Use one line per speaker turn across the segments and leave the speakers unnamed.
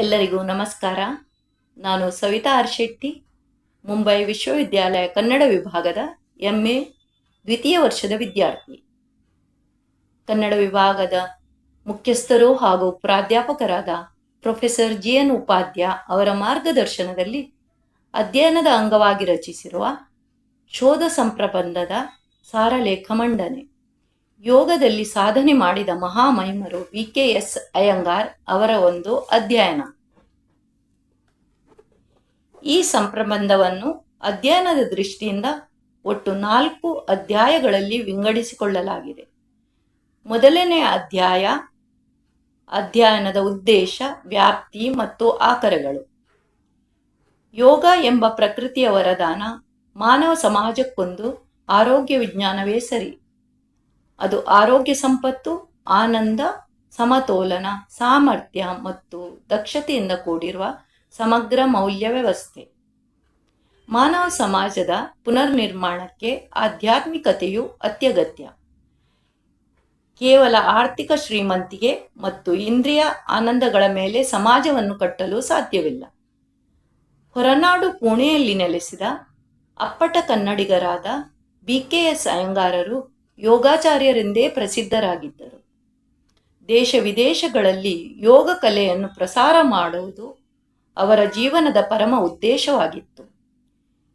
ಎಲ್ಲರಿಗೂ ನಮಸ್ಕಾರ. ನಾನು ಸವಿತಾ ಆರ್ ಶೆಟ್ಟಿ ಮುಂಬೈ ವಿಶ್ವವಿದ್ಯಾಲಯ ಕನ್ನಡ ವಿಭಾಗದ ಎಂ ಎ ದ್ವಿತೀಯ ವರ್ಷದ ವಿದ್ಯಾರ್ಥಿ. ಕನ್ನಡ ವಿಭಾಗದ ಮುಖ್ಯಸ್ಥರು ಹಾಗೂ ಪ್ರಾಧ್ಯಾಪಕರಾದ ಪ್ರೊಫೆಸರ್ ಜಿ ಎನ್ ಉಪಾಧ್ಯ ಅವರ ಮಾರ್ಗದರ್ಶನದಲ್ಲಿ ಅಧ್ಯಯನದ ಅಂಗವಾಗಿ ರಚಿಸಿರುವ ಶೋಧ ಸಂಪ್ರಬಂಧದ ಸಾರಲೇಖ ಮಂಡನೆ. ಯೋಗದಲ್ಲಿ ಸಾಧನೆ ಮಾಡಿದ ಮಹಾಮಹಿಮರು ವಿ ಕೆ ಎಸ್ ಅಯ್ಯಂಗಾರ್ ಅವರ ಒಂದು ಅಧ್ಯಯನ. ಈ ಸಂಪ್ರಬಂಧವನ್ನು ಅಧ್ಯಯನದ ದೃಷ್ಟಿಯಿಂದ ಒಟ್ಟು ನಾಲ್ಕು ಅಧ್ಯಾಯಗಳಲ್ಲಿ ವಿಂಗಡಿಸಿಕೊಳ್ಳಲಾಗಿದೆ. ಮೊದಲನೇ ಅಧ್ಯಾಯ, ಅಧ್ಯಯನದ ಉದ್ದೇಶ, ವ್ಯಾಪ್ತಿ ಮತ್ತು ಆಕರಗಳು. ಯೋಗ ಎಂಬ ಪ್ರಕೃತಿಯ ವರದಾನ ಮಾನವ ಸಮಾಜಕ್ಕೊಂದು ಆರೋಗ್ಯ ವಿಜ್ಞಾನವೇ ಸರಿ. ಅದು ಆರೋಗ್ಯ ಸಂಪತ್ತು, ಆನಂದ, ಸಮತೋಲನ, ಸಾಮರ್ಥ್ಯ ಮತ್ತು ದಕ್ಷತೆಯಿಂದ ಕೂಡಿರುವ ಸಮಗ್ರ ಮೌಲ್ಯ ವ್ಯವಸ್ಥೆ. ಮಾನವ ಸಮಾಜದ ಪುನರ್ನಿರ್ಮಾಣಕ್ಕೆ ಆಧ್ಯಾತ್ಮಿಕತೆಯು ಅತ್ಯಗತ್ಯ. ಕೇವಲ ಆರ್ಥಿಕ ಶ್ರೀಮಂತಿಗೆ ಮತ್ತು ಇಂದ್ರಿಯ ಆನಂದಗಳ ಮೇಲೆ ಸಮಾಜವನ್ನು ಕಟ್ಟಲು ಸಾಧ್ಯವಿಲ್ಲ. ಹೊರನಾಡು ಪುಣೆಯಲ್ಲಿ ನೆಲೆಸಿದ ಅಪ್ಪಟ ಕನ್ನಡಿಗರಾದ ಬಿ ಕೆ ಎಸ್ ಅಯ್ಯಂಗಾರರು ಯೋಗಾಚಾರ್ಯರೆಂದೇ ಪ್ರಸಿದ್ಧರಾಗಿದ್ದರು. ದೇಶ ವಿದೇಶಗಳಲ್ಲಿ ಯೋಗ ಕಲೆಯನ್ನು ಪ್ರಸಾರ ಮಾಡುವುದು ಅವರ ಜೀವನದ ಪರಮ ಉದ್ದೇಶವಾಗಿತ್ತು.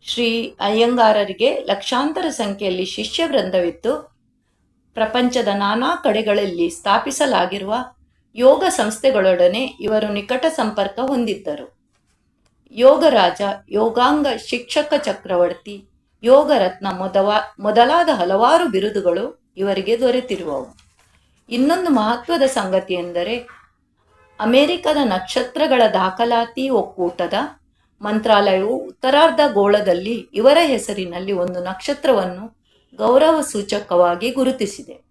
ಶ್ರೀ ಅಯ್ಯಂಗಾರರಿಗೆ ಲಕ್ಷಾಂತರ ಸಂಖ್ಯೆಯಲ್ಲಿ ಶಿಷ್ಯ ವೃಂದವಿತ್ತು ಪ್ರಪಂಚದ ನಾನಾ ಕಡೆಗಳಲ್ಲಿ ಸ್ಥಾಪಿಸಲಾಗಿರುವ ಯೋಗ ಸಂಸ್ಥೆಗಳೊಡನೆ ಇವರು ನಿಕಟ ಸಂಪರ್ಕ ಹೊಂದಿದ್ದರು. ಯೋಗರಾಜ ಯೋಗಾಂಗ ಶಿಕ್ಷಕ ಚಕ್ರವರ್ತಿ ಯೋಗರತ್ನ ಮೊದವ ಮೊದಲಾದ ಹಲವಾರು ಬಿರುದುಗಳು ಇವರಿಗೆ ದೊರೆತಿರುವವು. ಇನ್ನೊಂದು ಮಹತ್ವದ ಸಂಗತಿ ಎಂದರೆ, ಅಮೆರಿಕದ ನಕ್ಷತ್ರಗಳ ದಾಖಲಾತಿ ಒಕ್ಕೂಟದ ಮಂತ್ರಾಲಯವು ಉತ್ತರಾರ್ಧ ಗೋಳದಲ್ಲಿ ಇವರ ಹೆಸರಿನಲ್ಲಿ ಒಂದು ನಕ್ಷತ್ರವನ್ನು ಗೌರವ ಸೂಚಕವಾಗಿ ಗುರುತಿಸಿದೆ.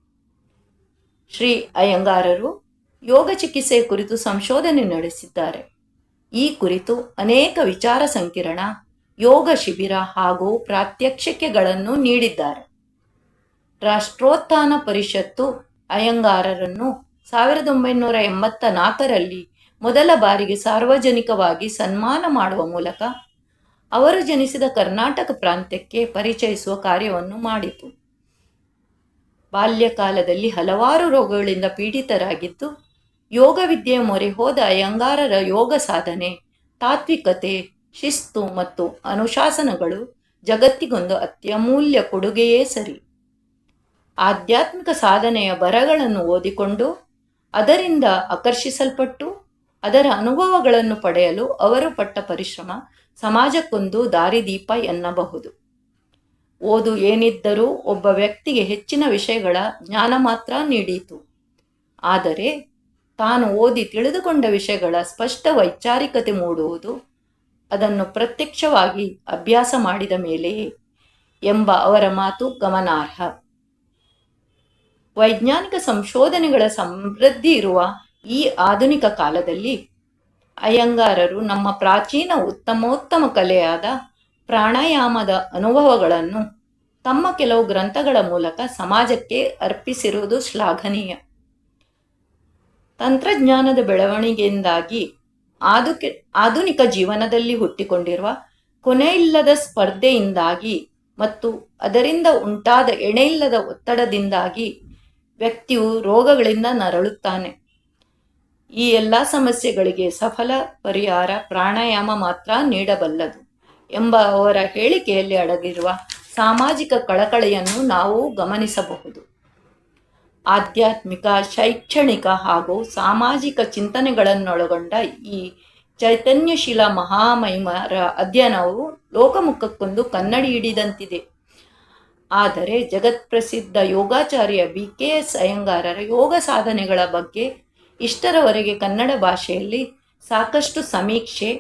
ಶ್ರೀ ಅಯ್ಯಂಗಾರರು ಯೋಗ ಚಿಕಿತ್ಸೆ ಕುರಿತು ಸಂಶೋಧನೆ ನಡೆಸಿದ್ದಾರೆ. ಈ ಕುರಿತು ಅನೇಕ ವಿಚಾರ ಸಂಕಿರಣ ಯೋಗ ಶಿಬಿರ ಹಾಗೂ ಪ್ರಾತ್ಯಕ್ಷಿಕೆಗಳನ್ನು ನೀಡಿದ್ದಾರೆ. ರಾಷ್ಟ್ರೋತ್ಥಾನ ಪರಿಷತ್ತು ಅಯ್ಯಂಗಾರರನ್ನು ಸಾವಿರದ ಒಂಬೈನೂರ ಎಂಬತ್ತ ನಾಲ್ಕರಲ್ಲಿ ಮೊದಲ ಬಾರಿಗೆ ಸಾರ್ವಜನಿಕವಾಗಿ ಸನ್ಮಾನ ಮಾಡುವ ಮೂಲಕ ಅವರು ಜನಿಸಿದ ಕರ್ನಾಟಕ ಪ್ರಾಂತ್ಯಕ್ಕೆ ಪರಿಚಯಿಸುವ ಕಾರ್ಯವನ್ನು ಮಾಡಿತು. ಬಾಲ್ಯಕಾಲದಲ್ಲಿ ಹಲವಾರು ರೋಗಗಳಿಂದ ಪೀಡಿತರಾಗಿದ್ದು ಯೋಗ ವಿದ್ಯೆಯ ಮೊರೆ ಹೋದ ಅಯ್ಯಂಗಾರರ ಯೋಗ ಸಾಧನೆ, ತಾತ್ವಿಕತೆ ಶಿಸ್ತು ಮತ್ತು ಅನುಶಾಸನಗಳು ಜಗತ್ತಿಗೊಂದು ಅತ್ಯಮೂಲ್ಯ ಕೊಡುಗೆಯೇ ಸರಿ. ಆಧ್ಯಾತ್ಮಿಕ ಸಾಧನೆಯ ಬರಗಳನ್ನು ಓದಿಕೊಂಡು ಅದರಿಂದ ಆಕರ್ಷಿಸಲ್ಪಟ್ಟು ಅದರ ಅನುಭವಗಳನ್ನು ಪಡೆಯಲು ಅವರು ಪಟ್ಟ ಪರಿಶ್ರಮ ಸಮಾಜಕ್ಕೊಂದು ದಾರಿದೀಪ ಎನ್ನಬಹುದು. ಓದು ಏನಿದ್ದರೂ ಒಬ್ಬ ವ್ಯಕ್ತಿಗೆ ಹೆಚ್ಚಿನ ವಿಷಯಗಳ ಜ್ಞಾನ ಮಾತ್ರ ನೀಡಿತು. ಆದರೆ ತಾನು ಓದಿ ತಿಳಿದುಕೊಂಡ ವಿಷಯಗಳ ಸ್ಪಷ್ಟ ವೈಚಾರಿಕತೆ ಮೂಡುವುದು ಅದನ್ನು ಪ್ರತ್ಯಕ್ಷವಾಗಿ ಅಭ್ಯಾಸ ಮಾಡಿದ ಮೇಲೆಯೇ ಎಂಬ ಅವರ ಮಾತು ಗಮನಾರ್ಹ. ವೈಜ್ಞಾನಿಕ ಸಂಶೋಧನೆಗಳ ಸಮೃದ್ಧಿ ಇರುವ ಈ ಆಧುನಿಕ ಕಾಲದಲ್ಲಿ ಅಯ್ಯಂಗಾರರು ನಮ್ಮ ಪ್ರಾಚೀನ ಉತ್ತಮೋತ್ತಮ ಕಲೆಯಾದ ಪ್ರಾಣಾಯಾಮದ ಅನುಭವಗಳನ್ನು ತಮ್ಮ ಕೆಲವು ಗ್ರಂಥಗಳ ಮೂಲಕ ಸಮಾಜಕ್ಕೆ ಅರ್ಪಿಸಿರುವುದು ಶ್ಲಾಘನೀಯ. ತಂತ್ರಜ್ಞಾನದ ಬೆಳವಣಿಗೆಯಿಂದಾಗಿ ಆದುಕೆ, ಆಧುನಿಕ ಜೀವನದಲ್ಲಿ ಹುಟ್ಟಿಕೊಂಡಿರುವ ಕೊನೆಯಿಲ್ಲದ ಸ್ಪರ್ಧೆಯಿಂದಾಗಿ ಮತ್ತು ಅದರಿಂದ ಉಂಟಾದ ಎಣೆಯಿಲ್ಲದ ಒತ್ತಡದಿಂದಾಗಿ ವ್ಯಕ್ತಿಯು ರೋಗಗಳಿಂದ ನರಳುತ್ತಾನೆ. ಈ ಎಲ್ಲ ಸಮಸ್ಯೆಗಳಿಗೆ ಸಫಲ ಪರಿಹಾರ ಪ್ರಾಣಾಯಾಮ ಮಾತ್ರ ನೀಡಬಲ್ಲದು ಎಂಬ ಅವರ ಹೇಳಿಕೆಯಲ್ಲಿ ಅಡಗಿರುವ ಸಾಮಾಜಿಕ ಕಳಕಳಿಯನ್ನು ನಾವು ಗಮನಿಸಬಹುದು. ಆಧ್ಯಾತ್ಮಿಕ, ಶೈಕ್ಷಣಿಕ ಹಾಗೂ ಸಾಮಾಜಿಕ ಚಿಂತನೆಗಳನ್ನೊಳಗೊಂಡ ಈ ಚೈತನ್ಯಶೀಲ ಮಹಾಮಹಿಮರ ಅಧ್ಯಯನವು ಲೋಕಮುಖಕ್ಕೊಂದು ಕನ್ನಡಿ ಹಿಡಿದಂತಿದೆ. ಆದರೆ ಜಗತ್ಪ್ರಸಿದ್ಧ ಯೋಗಾಚಾರ್ಯ ಬಿ ಕೆ ಎಸ್ ಅಯ್ಯಂಗಾರರ ಯೋಗ ಸಾಧನೆಗಳ ಬಗ್ಗೆ ಇಷ್ಟರವರೆಗೆ ಕನ್ನಡ ಭಾಷೆಯಲ್ಲಿ ಸಾಕಷ್ಟು ಸಮೀಕ್ಷೆ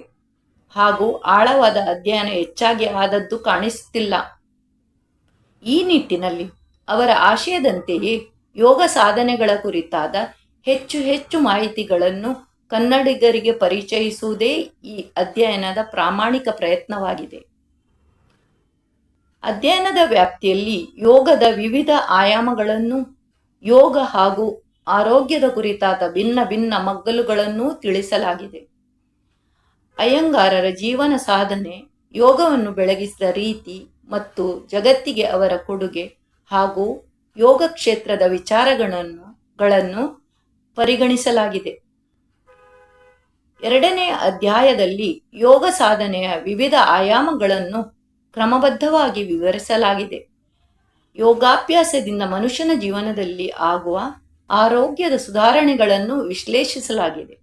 ಹಾಗೂ ಆಳವಾದ ಅಧ್ಯಯನ ಹೆಚ್ಚಾಗಿ ಆದದ್ದು ಕಾಣಿಸುತ್ತಿಲ್ಲ ಈ ನಿಟ್ಟಿನಲ್ಲಿ ಅವರ ಆಶಯದಂತೆಯೇ ಯೋಗ ಸಾಧನೆಗಳ ಕುರಿತಾದ ಹೆಚ್ಚು ಹೆಚ್ಚು ಮಾಹಿತಿಗಳನ್ನು ಕನ್ನಡಿಗರಿಗೆ ಪರಿಚಯಿಸುವುದೇ ಈ ಅಧ್ಯಯನದ ಪ್ರಾಮಾಣಿಕ ಪ್ರಯತ್ನವಾಗಿದೆ. ಅಧ್ಯಯನದ ವ್ಯಾಪ್ತಿಯಲ್ಲಿ ಯೋಗದ ವಿವಿಧ ಆಯಾಮಗಳನ್ನು, ಯೋಗ ಹಾಗೂ ಆರೋಗ್ಯದ ಕುರಿತಾದ ಭಿನ್ನ ಭಿನ್ನ ಮಗ್ಗಲುಗಳನ್ನೂ ತಿಳಿಸಲಾಗಿದೆ. ಅಯ್ಯಂಗಾರರ ಜೀವನ ಸಾಧನೆ, ಯೋಗವನ್ನು ಬೆಳಗಿಸಿದ ರೀತಿ ಮತ್ತು ಜಗತ್ತಿಗೆ ಅವರ ಕೊಡುಗೆ ಹಾಗೂ ಯೋಗ ಕ್ಷೇತ್ರದ ವಿಚಾರಗಳನ್ನು ಗಳನ್ನು ಪರಿಗಣಿಸಲಾಗಿದೆ. ಎರಡನೇ ಅಧ್ಯಾಯದಲ್ಲಿ ಯೋಗ ಸಾಧನೆಯ ವಿವಿಧ ಆಯಾಮಗಳನ್ನು ಕ್ರಮಬದ್ಧವಾಗಿ ವಿವರಿಸಲಾಗಿದೆ. ಯೋಗಾಭ್ಯಾಸದಿಂದ ಮನುಷ್ಯನ ಜೀವನದಲ್ಲಿ ಆಗುವ ಆರೋಗ್ಯದ ಸುಧಾರಣೆಗಳನ್ನು ವಿಶ್ಲೇಷಿಸಲಾಗಿದೆ.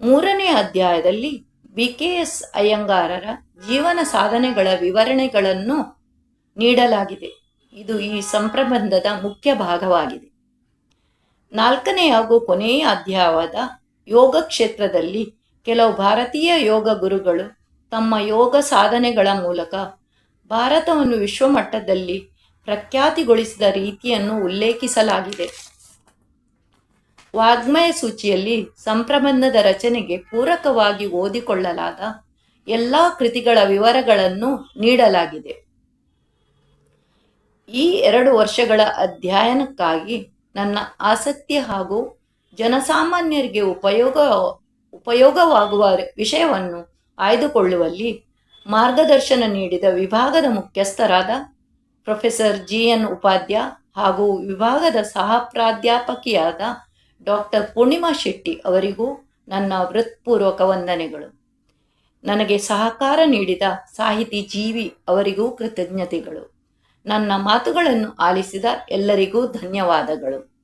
ಮೂರನೇ ಅಧ್ಯಾಯದಲ್ಲಿ ಬಿ ಕೆ ಎಸ್ ಅಯ್ಯಂಗಾರರ ಜೀವನ ಸಾಧನೆಗಳ ವಿವರಣೆಗಳನ್ನು ನೀಡಲಾಗಿದೆ. ಇದು ಈ ಸಂಪ್ರಬಂಧದ ಮುಖ್ಯ ಭಾಗವಾಗಿದೆ. ನಾಲ್ಕನೇ ಹಾಗೂ ಕೊನೆಯ ಅಧ್ಯಾಯವಾದ ಯೋಗ ಕ್ಷೇತ್ರದಲ್ಲಿ ಕೆಲವು ಭಾರತೀಯ ಯೋಗ ಗುರುಗಳು ತಮ್ಮ ಯೋಗ ಸಾಧನೆಗಳ ಮೂಲಕ ಭಾರತವನ್ನು ವಿಶ್ವಮಟ್ಟದಲ್ಲಿ ಪ್ರಖ್ಯಾತಿಗೊಳಿಸಿದ ರೀತಿಯನ್ನು ಉಲ್ಲೇಖಿಸಲಾಗಿದೆ. ವಾಗ್ಮಯ ಸೂಚಿಯಲ್ಲಿ ಸಂಪ್ರಬಂಧದ ರಚನೆಗೆ ಪೂರಕವಾಗಿ ಓದಿಕೊಳ್ಳಲಾದ ಎಲ್ಲ ಕೃತಿಗಳ ವಿವರಗಳನ್ನು ನೀಡಲಾಗಿದೆ. ಈ ಎರಡು ವರ್ಷಗಳ ಅಧ್ಯಯನಕ್ಕಾಗಿ ನನ್ನ ಆಸಕ್ತಿ ಹಾಗೂ ಜನಸಾಮಾನ್ಯರಿಗೆ ಉಪಯೋಗ, ಉಪಯೋಗವಾಗುವ ವಿಷಯವನ್ನು ಆಯ್ದುಕೊಳ್ಳುವಲ್ಲಿ ಮಾರ್ಗದರ್ಶನ ನೀಡಿದ ವಿಭಾಗದ ಮುಖ್ಯಸ್ಥರಾದ ಪ್ರೊಫೆಸರ್ ಜಿ ಎನ್ ಉಪಾಧ್ಯ ಹಾಗೂ ವಿಭಾಗದ ಸಹ ಪ್ರಾಧ್ಯಾಪಕಿಯಾದ ಡಾಕ್ಟರ್ ಪೂರ್ಣಿಮಾ ಶೆಟ್ಟಿ ಅವರಿಗೂ ನನ್ನ ಹೃತ್ಪೂರ್ವಕ ವಂದನೆಗಳು. ನನಗೆ ಸಹಕಾರ ನೀಡಿದ ಸಾಹಿತಿ ಜೀವಿ ಅವರಿಗೂ ಕೃತಜ್ಞತೆಗಳು. ನನ್ನ ಮಾತುಗಳನ್ನು ಆಲಿಸಿದ ಎಲ್ಲರಿಗೂ ಧನ್ಯವಾದಗಳು.